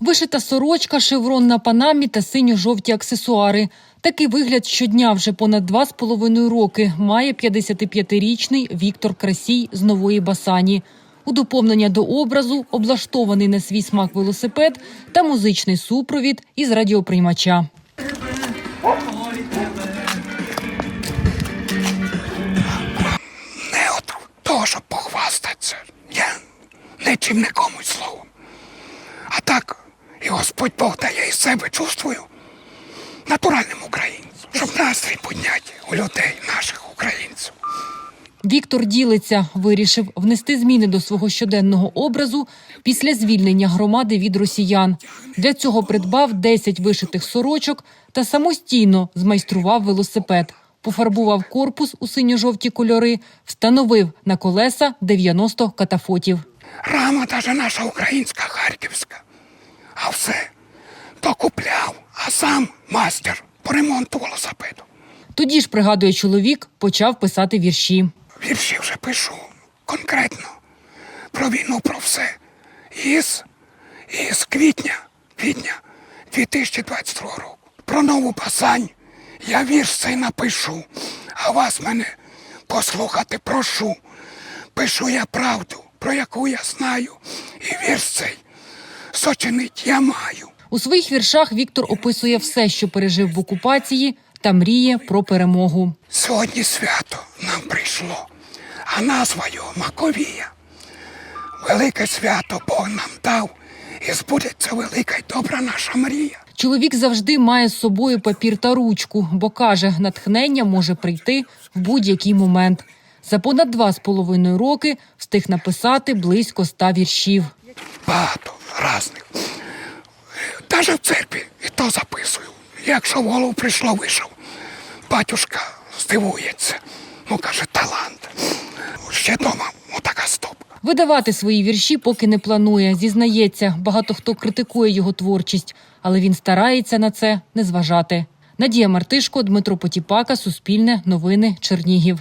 Вишита сорочка, шеврон на панамі та синьо-жовті аксесуари. Такий вигляд щодня вже понад два з половиною роки має 55-річний Віктор Красій з нової Басані. У доповнення до образу облаштований на свій смак велосипед та музичний супровід із радіоприймача. Нічим не комусь словом. А так, і Господь Бог дає із себе чувствую натуральним українцям, щоб настрій підняти у людей, наших українців. Віктор ділиться, вирішив внести зміни до свого щоденного образу після звільнення громади від росіян. Для цього придбав 10 вишитих сорочок та самостійно змайстрував велосипед. Пофарбував корпус у синьо-жовті кольори, встановив на колеса 90 катафотів. Рама даже наша українська, харківська. А все докупляв, а сам мастер по ремонту велосипеду. Тоді ж, пригадує чоловік, почав писати вірші. Вірші вже пишу конкретно про війну, про все. Із, із квітня, квітня 2022 року. Про нову Басань я вірш цей напишу, а вас мене послухати прошу. Пишу я правду, про яку я знаю, і вірш цей сочинить я маю. У своїх віршах Віктор описує все, що пережив в окупації, та мріє про перемогу. Сьогодні свято нам прийшло, а назва його Маковія. Велике свято Бог нам дав, і збудеться велика й добра наша мрія. Чоловік завжди має з собою папір та ручку, бо каже, натхнення може прийти в будь-який момент. За понад два з половиною роки встиг написати близько ста віршів. Багато різних. Даже в церкві і то записую. Якщо в голову прийшло, вийшов. Батюшка здивується. Ну, каже, талант. Ще дома отака стопка. Видавати свої вірші поки не планує. Зізнається, багато хто критикує його творчість, але він старається на це не зважати. Надія Мартишко, Дмитро Потіпака, Суспільне, Новини, Чернігів.